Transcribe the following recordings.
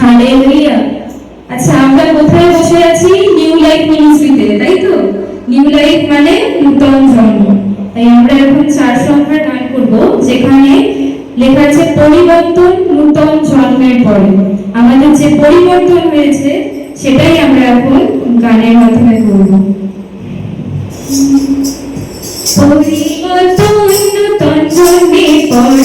Hallelujah আচ্ছা আমরা কোথায় বসে আছি? নিউ লাইফ মিনিস্ট্রিতে তাই তো? নিউ লাইফ মানে জন্ম। তাই আমরা এখন চার গান করব, যেখানে লেখা আছে, পরিবর্তন জন্মের পরে। আমাদের যে পরিবর্তন হয়েছে, সেটাই আমরা এখন গানের মাধ্যমে করব। পরিবর্তন জন্মের পরে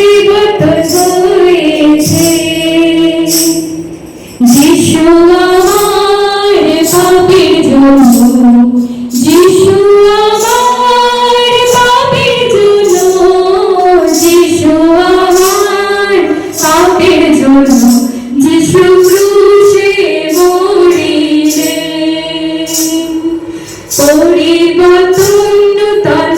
পাপের জন্য যিশু ক্রুশে মরিলে পরিবর্তন তার